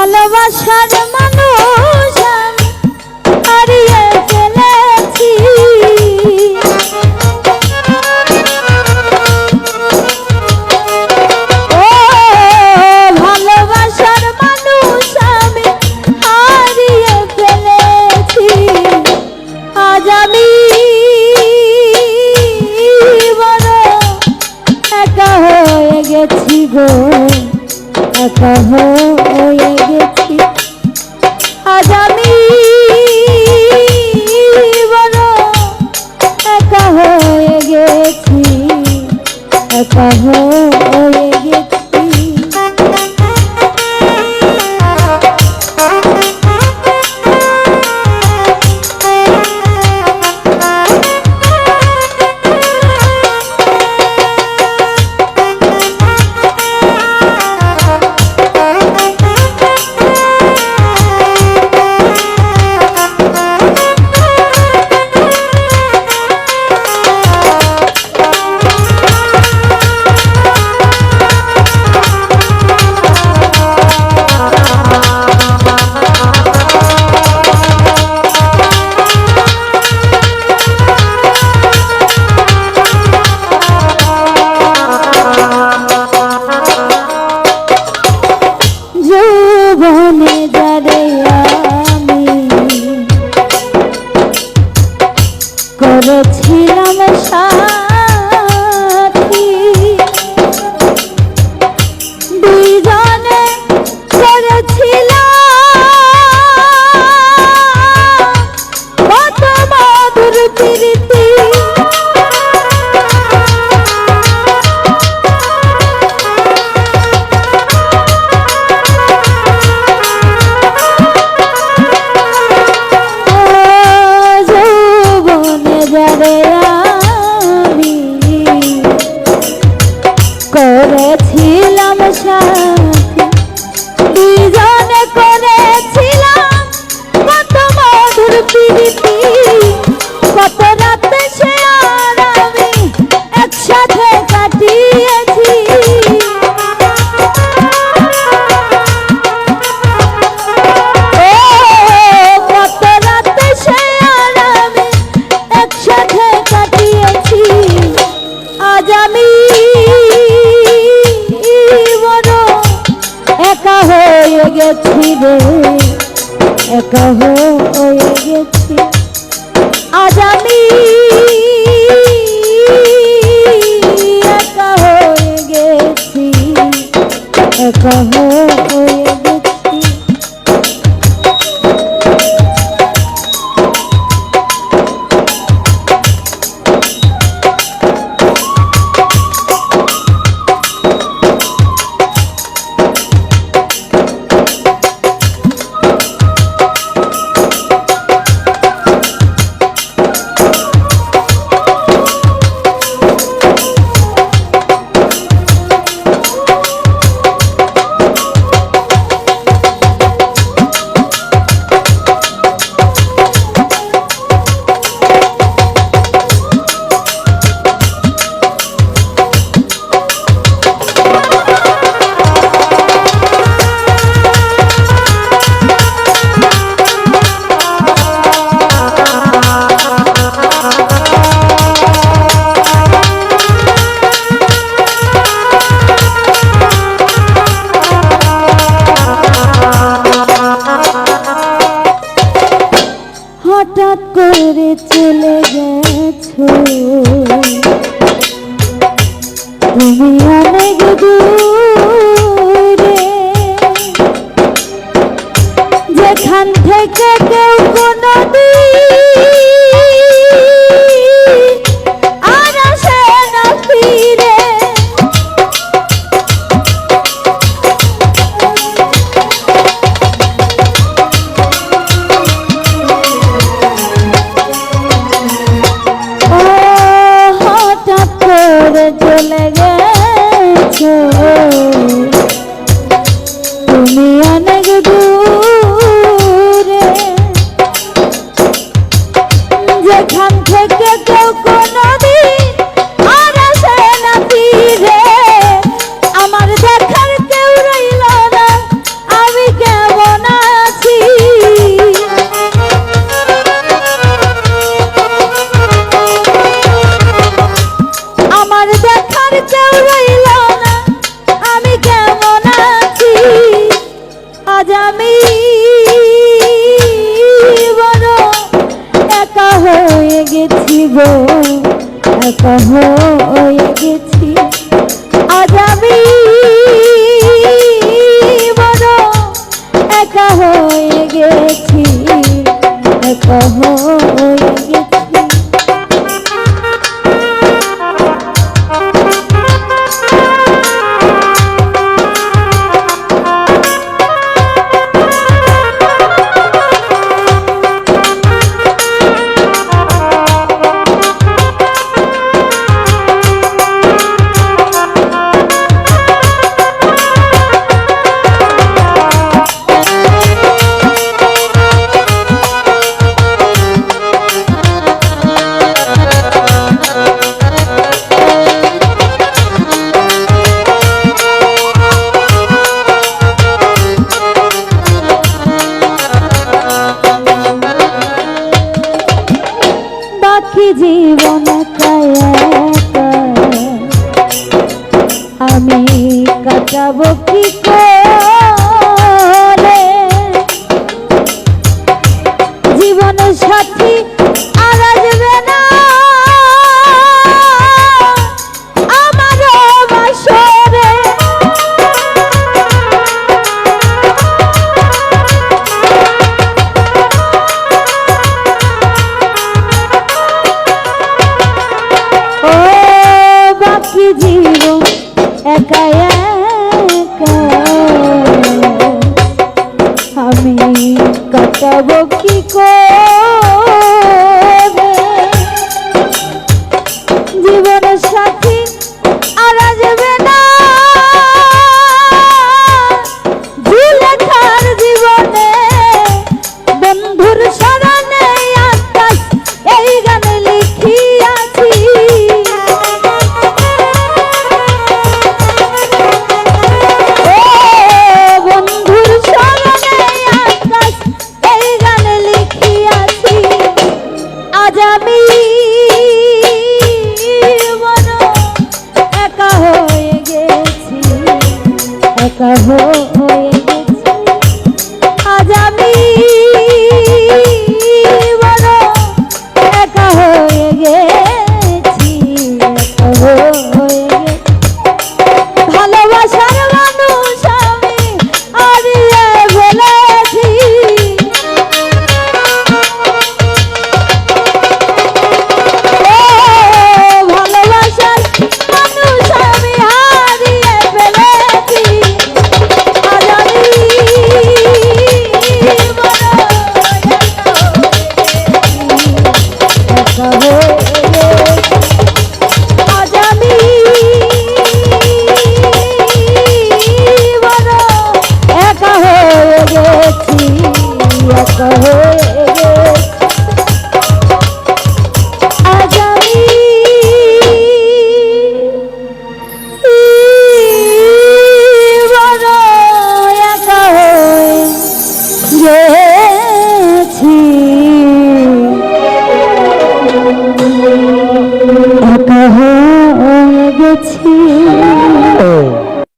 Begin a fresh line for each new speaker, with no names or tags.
ভালোবাসার মানুষ আমি হারিয়ে ফেলেছি। ও ভালোবাসার মানুষ আমি হারিয়ে ফেলেছি। আজ আমি বড় একা হয়ে গেছি গো, একা হয়ে কহ একা হয়ে গেছি। আজ আমি যেখান থেকে কেউ কোনো গেছি গো হয়ে গেছি। আজ আমি বড় একা হয়ে গেছি। কহ আমি কাটাবো কি করে? যাব কি করে?